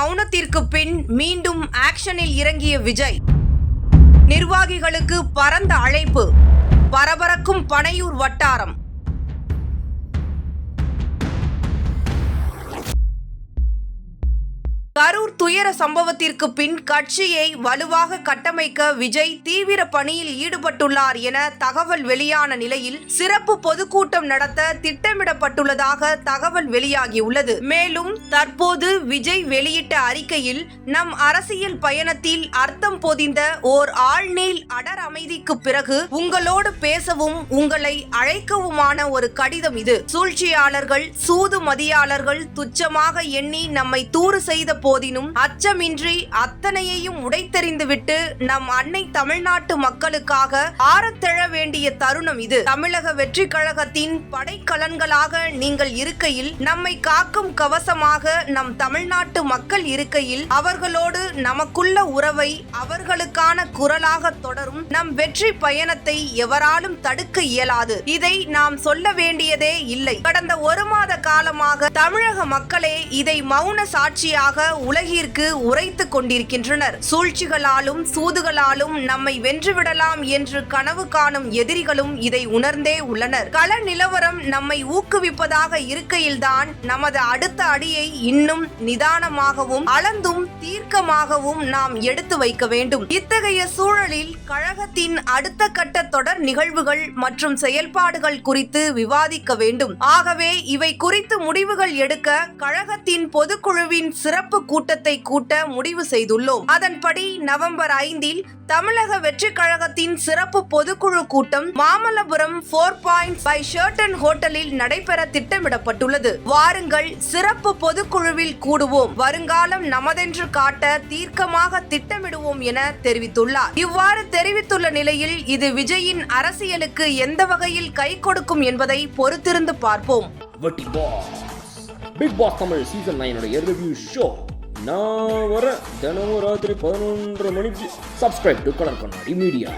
மௌனத்திற்கு பின் மீண்டும் ஆக்ஷனில் இறங்கிய விஜய். நிர்வாகிகளுக்கு பரந்த அழைப்பு. பரபரக்கும் பனையூர் வட்டாரம். கரூர் துயர சம்பவத்திற்கு பின் கட்சியை வலுவாக கட்டமைக்க விஜய் தீவிர பணியில் ஈடுபட்டுள்ளார் என தகவல் வெளியான நிலையில் சிறப்பு பொதுக்கூட்டம் நடத்த திட்டமிடப்பட்டுள்ளதாக தகவல் வெளியாகியுள்ளது. மேலும் தற்போது விஜய் வெளியிட்ட அறிக்கையில் நம் அரசியல் பயணத்தில் அர்த்தம் பொதிந்த ஓர் ஆழ்நீள் அடர் அமைதிக்கு பிறகு உங்களோடு பேசவும் உங்களை அழைக்கவுமான ஒரு கடிதம் இது. சூழ்ச்சியாளர்கள் சூது மதியாளர்கள் துச்சமாக எண்ணி நம்மை தூறு செய்த போதினும் அச்சமின்றி அத்தனையையும் உடைத்தெறிந்துவிட்டு நம் அன்னை தமிழ்நாட்டு மக்களுக்காக ஆரத்த வேண்டிய தருணம் இது. தமிழக வெற்றி கழகத்தின் படைக்கலன்களாக நீங்கள் இருக்கையில் நம்மை காக்கும் கவசமாக நம் தமிழ்நாட்டு மக்கள் இருக்கையில் அவர்களோடு நமக்குள்ள உறவை அவர்களுக்கான குரலாக தொடரும் நம் வெற்றி பயணத்தை எவராலும் தடுக்க இயலாது. இதை நாம் சொல்ல வேண்டியதே இல்லை. கடந்த ஒரு மாத காலமாக தமிழக மக்களே இதை மௌன சாட்சியாக உலகிற்கு உரைத்துக் கொண்டிருக்கின்றனர். சூழ்ச்சிகளாலும் சூதுகளாலும் நம்மை வென்றுவிடலாம் என்று கனவு காணும் எதிரிகளும் இதை உணர்ந்தே உள்ளனர். கள நிலவரம் நம்மை ஊக்குவிப்பதாக இருக்கையில்தான் நமது அடுத்த அடியை இன்னும் நிதானமாகவும் அளந்தும் தீர்க்கமாகவும் நாம் எடுத்து வைக்க வேண்டும். இத்தகைய சூழலில் கழகத்தின் அடுத்த கட்ட தொடர் நிகழ்வுகள் மற்றும் செயல்பாடுகள் குறித்து விவாதிக்க வேண்டும். ஆகவே இவை குறித்து முடிவுகள் எடுக்க கழகத்தின் பொதுக்குழுவின் சிறப்பு கூட்டத்தை கூட்ட முடிவு செய்துள்ளோம். அதன்படி நவம்பர் ஐந்தில் தமிழக வெற்றி கழகத்தின் சிறப்பு பொதுக்குழு கூட்டம் Mamallapuram four point by Sheraton ஹோட்டலில் நடைபெற திட்டமிடப்பட்டுள்ளது. வாருங்கள் சிறப்பு பொதுக்குழுவில் கூடுவோம். வருங்காலம் நமதென்று காட்ட தீர்க்கமாக திட்டமிடுவோம் என தெரிவித்துள்ளார். இவ்வாறு தெரிவித்துள்ள நிலையில் இது விஜயின் அரசியலுக்கு எந்த வகையில் கை கொடுக்கும் என்பதை பொறுத்திருந்து பார்ப்போம். பிக் பாஸ் தமிழ் சீசன் நைனோட ரிவ்யூ ஷோ நான் வர தினமும் ராத்திரி பதினொன்றரை மணிக்கு subscribe to colour Kannadi media